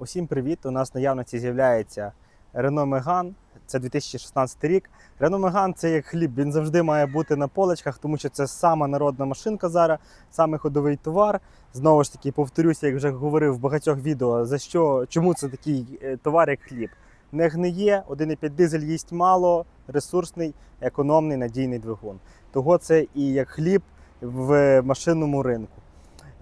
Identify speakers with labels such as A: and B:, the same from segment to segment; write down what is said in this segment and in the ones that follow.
A: Усім привіт! У нас наявності з'являється Renault Megane. Це 2016 рік. Renault Megane це як хліб. Він завжди має бути на поличках, тому що це сама народна машинка зараз, саме ходовий товар. Знову ж таки, повторюся, як вже говорив в багатьох відео, за що, чому це такий е, товар, як хліб. Не гниє, 1,5 дизель їсть мало, ресурсний, економний, надійний двигун. Того це і як хліб в машинному ринку.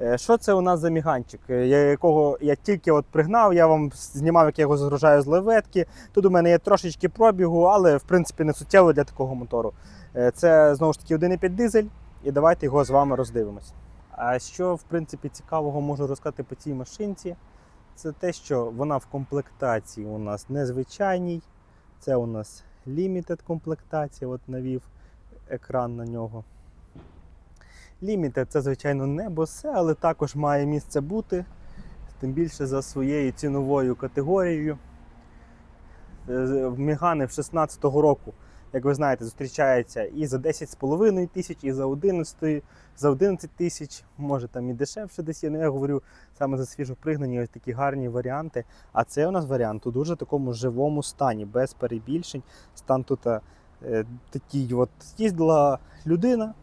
A: Е, Що це у нас за міганчик, е, якого я тільки от пригнав, я вам знімав, як я його загружаю з леветки. Тут у мене є трошечки пробігу, але в принципі не суттєво для такого мотору. Е, Це знову ж таки 1,5 дизель, і давайте його з вами роздивимось. А що в принципі цікавого можу розказати по цій машинці? Це те, що вона в комплектації у нас незвичайній. Це у нас limited комплектація, от навів екран на нього. Лімітед це, звичайно, не босе, але також має місце бути, тим більше за своєю ціновою категорією. Е, Мігани в 16-го року, як ви знаєте, зустрічаються і за 10,5 тисяч, і за 11, за 11 тисяч, може там і дешевше десь є. Ну я говорю саме за свіжо пригнані ось такі гарні варіанти. А це у нас варіант у дуже такому живому стані, без перебільшень. Стан тут е, такий от їздила людина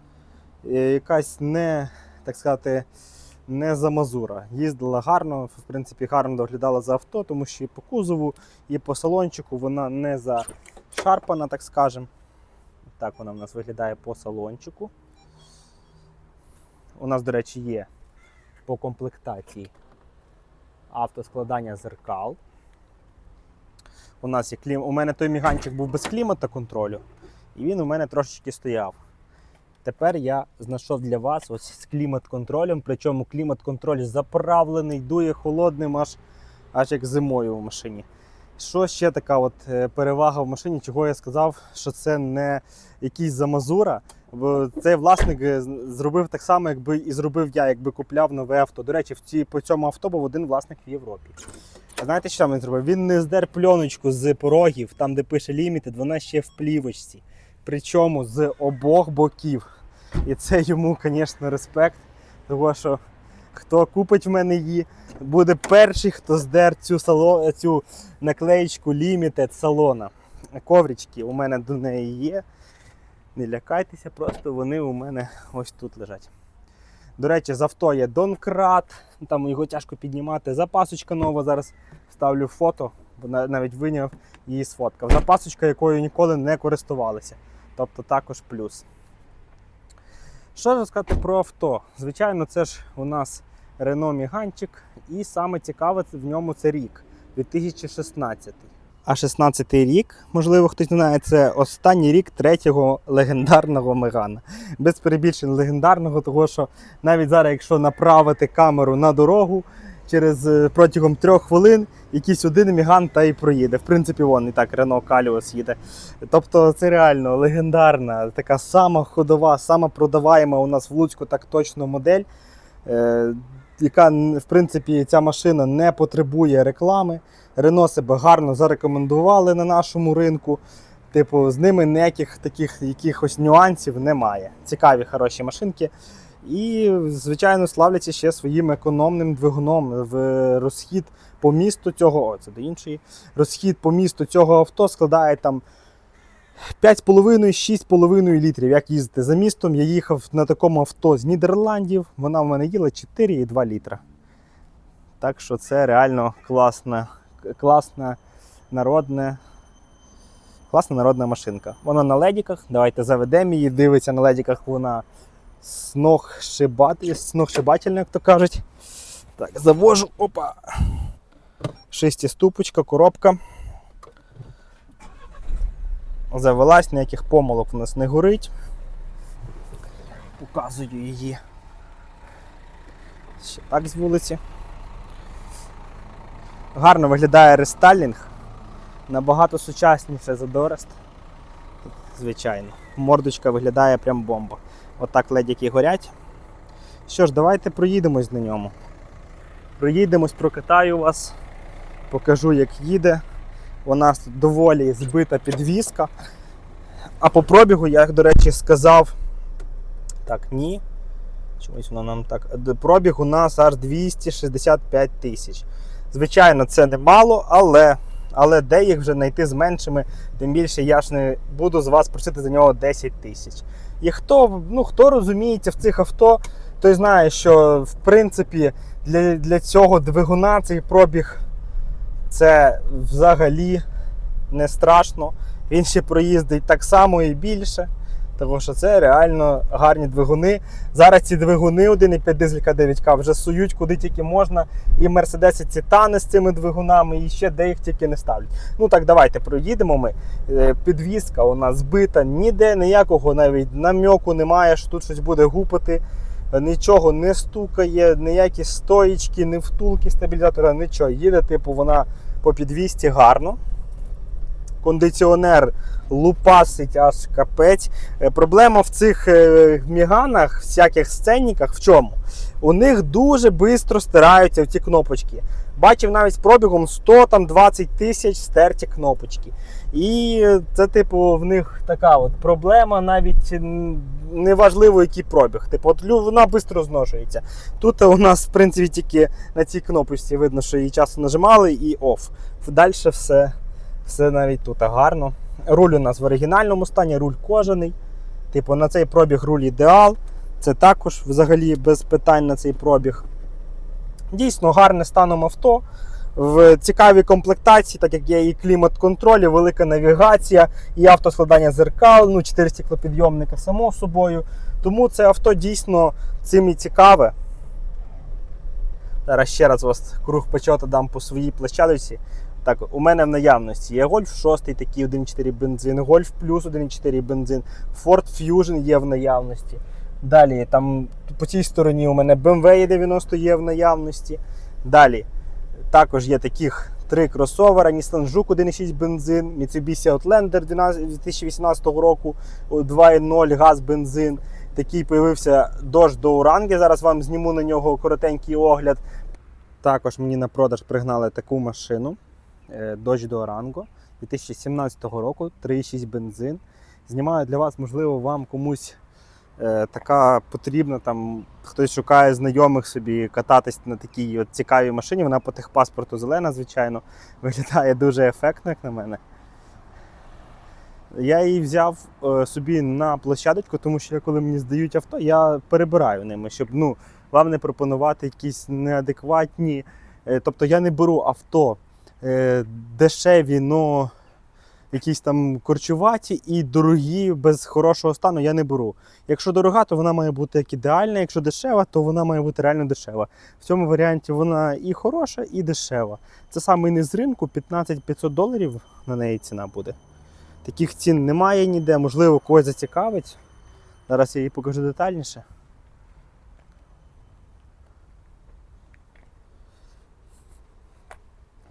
A: якась не, так сказати, не замазура. Їздила гарно, в принципі, гарно доглядала за авто, тому що і по кузову, і по салончику вона не зашарпана, так скажемо. Так вона в нас виглядає по салончику. У нас, до речі, є по комплектації автоскладання зеркал. У нас є клім... У мене той міганчик був без клімата контролю, і він у мене трошечки стояв. Тепер я знайшов для вас ось з клімат-контролем, причому клімат-контроль заправлений, дує холодним, аж, аж як зимою в машині. Що ще така от е, перевага в машині, чого я сказав, що це не якийсь замазура. Бо цей власник е, зробив так само, якби і зробив я, якби купляв нове авто. До речі, в ці, по цьому авто був один власник в Європі. А знаєте, що він зробив? Він не здер пленочку з порогів, там де пише Limited, вона ще в плівочці. Причому з обох боків. І це йому, звісно, респект. Тому що хто купить в мене її, буде перший, хто здер цю, сало, цю наклеєчку Limited салона. Коврички у мене до неї є. Не лякайтеся, просто вони у мене ось тут лежать. До речі, з авто є Донкрат, там його тяжко піднімати. Запасочка нова, зараз ставлю фото, бо навіть виняв її сфоткав. Запасочка, якою ніколи не користувалися. Тобто також плюс. Що розказати про авто? Звичайно, це ж у нас Renault Міганчик, і саме цікаве в ньому це рік 2016. А 16 рік, можливо, хтось не знає, це останній рік третього легендарного Мегана. Без перебільшень легендарного, того що навіть зараз, якщо направити камеру на дорогу, через е, протягом трьох хвилин якийсь один Міган та й проїде. В принципі, вон і так Renault Каліос їде. Тобто це реально легендарна, така сама ходова, сама продаваєма у нас в Луцьку так точно модель, е, яка в принципі ця машина не потребує реклами. Рено себе гарно зарекомендували на нашому ринку. Типу, з ними ніяких таких якихось нюансів немає. Цікаві, хороші машинки. І, звичайно, славляться ще своїм економним двигуном в розхід по місту цього. О, це до іншої. Розхід по місту цього авто складає там 5,5-6,5 літрів. Як їздити за містом, я їхав на такому авто з Нідерландів. Вона в мене їла 4,2 літра. Так що це реально класна, класна народна, класна народна машинка. Вона на ледіках. Давайте заведемо її. Дивиться на ледіках вона сногсшибатель- сногсшибательна, як то кажуть. Так, завожу. Опа. Шестиступочка, коробка. Завелась, ніяких помилок у нас не горить. Показую її. Ще так з вулиці. Гарно виглядає рестайлінг. Набагато сучасніше за Дорест. Звичайно. Мордочка виглядає прям бомба. Отак ледяки горять. Що ж, давайте проїдемось на ньому. Проїдемось, прокатаю вас, покажу, як їде. У нас тут доволі збита підвіска. А по пробігу, я, до речі, сказав. Так, ні. Чомусь воно нам так. Пробіг у нас аж 265 тисяч. Звичайно, це немало, але, але де їх вже знайти з меншими, тим більше я ж не буду з вас просити за нього 10 тисяч. І хто, ну, хто розуміється в цих авто, той знає, що в принципі для, для цього двигуна цей пробіг це взагалі не страшно. Він ще проїздить так само і більше. Тому що це реально гарні двигуни. Зараз ці двигуни 1,5 дизелька 9К вже сують куди тільки можна. І Мерседеси Цитани з цими двигунами, і ще де їх тільки не ставлять. Ну так, давайте проїдемо ми. Е, Підвізка у нас збита, ніде ніякого навіть намьоку немає, що тут щось буде гупати. Нічого не стукає, ніякі стоїчки, не втулки стабілізатора, нічого. Їде, типу, вона по підвісті гарно. Кондиціонер лупасить аж капець. Е, Проблема в цих е, міганах, всяких сценниках в чому? У них дуже швидко стираються ті кнопочки. Бачив навіть пробігом 120 тисяч стерті кнопочки. І е, це, типу, в них така от проблема, навіть неважливо, який пробіг. Типу, от вона швидко зношується. Тут у нас, в принципі, тільки на цій кнопочці видно, що її часто нажимали і оф. Далі все, все навіть тут гарно. Руль у нас в оригінальному стані, руль кожаний. Типу, на цей пробіг руль ідеал. Це також взагалі без питань на цей пробіг. Дійсно гарне станом авто. В цікавій комплектації, так як є і клімат-контроль, і велика навігація, і автоскладання зеркал, ну, 4 стеклопідйомника, само собою. Тому це авто дійсно цим і цікаве. Зараз ще раз вас круг почота дам по своїй площадці. Так, у мене в наявності є Golf 6, такий 1.4 бензин, Golf Plus 1.4 бензин, Ford Fusion є в наявності. Далі там по цій стороні у мене BMW E90 є в наявності. Далі також є таких три кросовера, Nissan Juke 1.6 бензин, Mitsubishi Outlander 2018 року 2.0 газ бензин. Такий появився Dodge Dourange. Зараз вам зніму на нього коротенький огляд. Також мені на продаж пригнали таку машину Dodge Durango 2017 року, 3,6 бензин. Знімаю для вас, можливо, вам комусь е, така потрібна. Там хтось шукає знайомих собі кататись на такій от цікавій машині. Вона по техпаспорту зелена, звичайно, виглядає дуже ефектно, як на мене. Я її взяв е, собі на площадочку, тому що коли мені здають авто, я перебираю ними, щоб ну, вам не пропонувати якісь неадекватні. Е, тобто я не беру авто е, дешеві, но якісь там корчуваті і дорогі без хорошого стану я не беру. Якщо дорога, то вона має бути як ідеальна. Якщо дешева, то вона має бути реально дешева. В цьому варіанті вона і хороша, і дешева. Це саме не з ринку, 15-500 доларів на неї ціна буде. Таких цін немає ніде, можливо, когось зацікавить. Зараз я її покажу детальніше.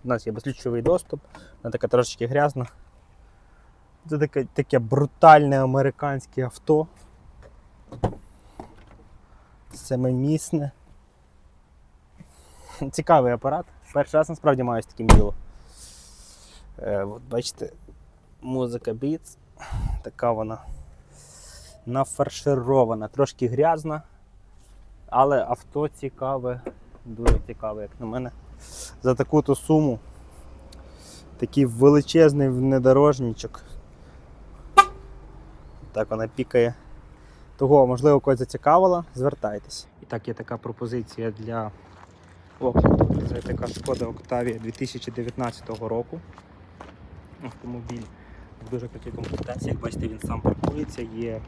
A: У нас є безключовий доступ, вона така трошечки грязна. Це таке, таке брутальне американське авто. Семимісне. Цікавий апарат. Перший раз насправді маю з таким діло. Е, от бачите, музика Beats. Така вона нафарширована, трошки грязна, але авто цікаве, дуже цікаве, як на мене. За таку-то суму. Такий величезний внедорожничок. Так вона пікає. Того, можливо, когось зацікавила, звертайтесь. І так, є така пропозиція для огляду. Це така шкода Octavia 2019 року. Автомобіль в дуже крутій комплектації. Як бачите, він сам паркується, є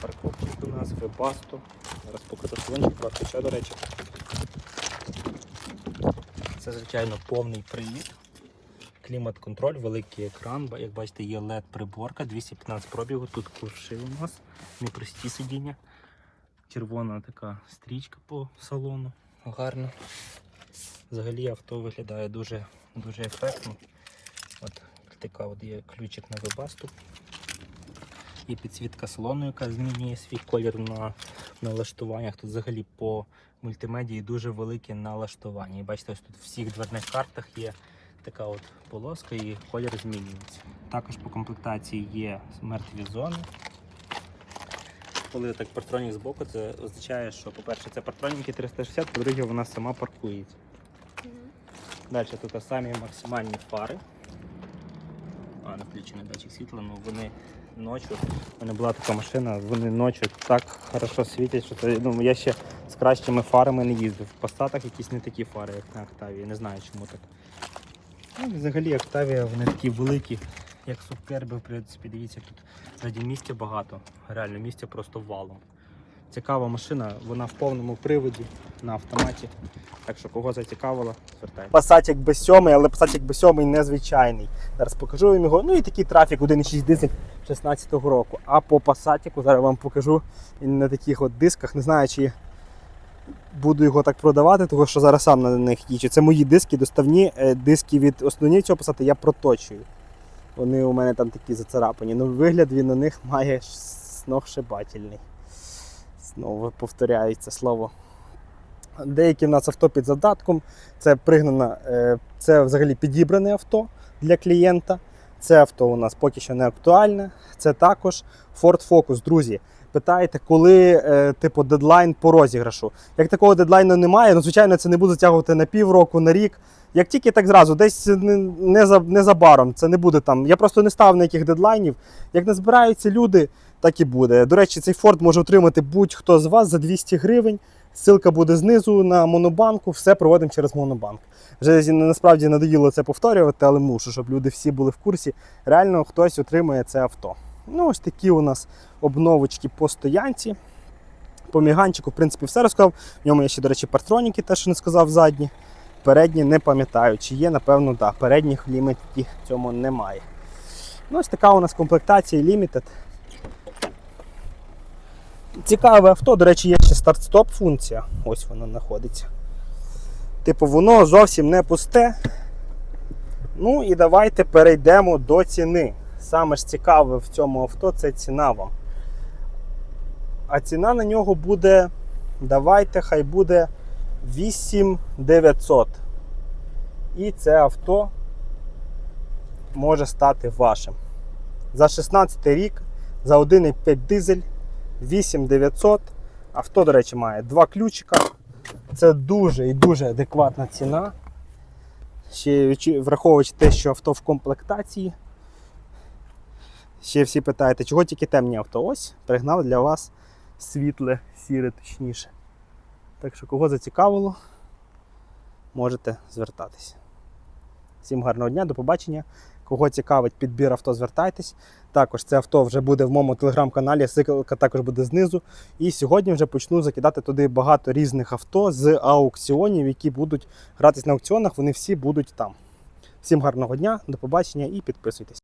A: парковки у нас, вебасто. Зараз покажу салончик, що, до речі. Це, звичайно, повний привід. Клімат-контроль, великий екран. Як бачите, є LED-приборка, 215 пробігу. Тут ковши у нас, непрості сидіння. Червона така стрічка по салону. Гарно. Взагалі авто виглядає дуже, дуже ефектно. От така от є ключик на вебасту. Є підсвітка салону, яка змінює свій колір на налаштуваннях. Тут взагалі по мультимедії дуже велике налаштування. І бачите, ось тут в всіх дверних картах є така от полоска і колір змінюється. Також по комплектації є мертві зони. Коли так партронік з боку, це означає, що, по-перше, це партроніки 360, по-друге, вона сама паркується. Далі тут самі максимальні фари. А, не включений датчик світла, ну вони ночі. У мене була така машина, вони ночі так хорошо світять, що це, ну, я ще з кращими фарами не їздив. В Пассатах якісь не такі фари, як на Октавії. Не знаю чому так. Ну, взагалі Октавія, вони такі великі, як Субкерби, в принципі, дивіться, тут ззаді місця багато. Реально місця просто валом. Цікава машина, вона в повному приводі на автоматі. Так що кого зацікавило, звертайтеся. Пасатік B7, але Пасатік B7 незвичайний. Зараз покажу вам його. Ну і такий трафік 1.6 дизель 16-го року. А по Пасатіку зараз вам покажу на таких от дисках. Не знаю, чи буду його так продавати, тому що зараз сам на них їжджу. Це мої диски, доставні е, диски від основні цього Пасата я проточую. Вони у мене там такі зацарапані. Ну, вигляд він на них має сногсшибательний. Знову повторяється слово. Деякі в нас авто під задатком. Це пригнано, е, це взагалі підібране авто для клієнта. Це авто у нас поки що не актуальне. Це також Ford Focus. Друзі, питаєте, коли е, типу дедлайн по розіграшу. Як такого дедлайну немає, ну звичайно, це не буде затягувати на півроку, на рік. Як тільки так зразу, десь не, не, за, незабаром, це не буде там. Я просто не став ніяких дедлайнів. Як не збираються люди, так і буде. До речі, цей Ford може отримати будь-хто з вас за 200 гривень. Ссылка буде знизу на монобанку, все проводимо через монобанк. Вже насправді надоїло це повторювати, але мушу, щоб люди всі були в курсі. Реально хтось отримує це авто. Ну, ось такі у нас обновочки по стоянці. По міганчику, в принципі, все розказав. В ньому є ще, до речі, партроніки, те, що не сказав задні. Передні не пам'ятаю, чи є, напевно, так. Передніх лімітів в цьому немає. Ну, ось така у нас комплектація Limited. Цікаве авто, до речі, є ще старт-стоп функція. Ось вона знаходиться. Типу, воно зовсім не пусте. Ну і давайте перейдемо до ціни. Саме ж цікаве в цьому авто це ціна вам. А ціна на нього буде, давайте, хай буде 8900. І це авто може стати вашим. За 16 рік, за 1,5 дизель 8900. Авто, до речі, має два ключика. Це дуже і дуже адекватна ціна. Ще враховуючи те, що авто в комплектації. Ще всі питаєте, чого тільки темні авто? Ось пригнав для вас світле, сіре, точніше. Так що, кого зацікавило, можете звертатись. Всім гарного дня, до побачення. Кого цікавить підбір авто, звертайтесь. Також це авто вже буде в моєму телеграм-каналі, ссылка також буде знизу. І сьогодні вже почну закидати туди багато різних авто з аукціонів, які будуть гратись на аукціонах. Вони всі будуть там. Всім гарного дня, до побачення і підписуйтесь.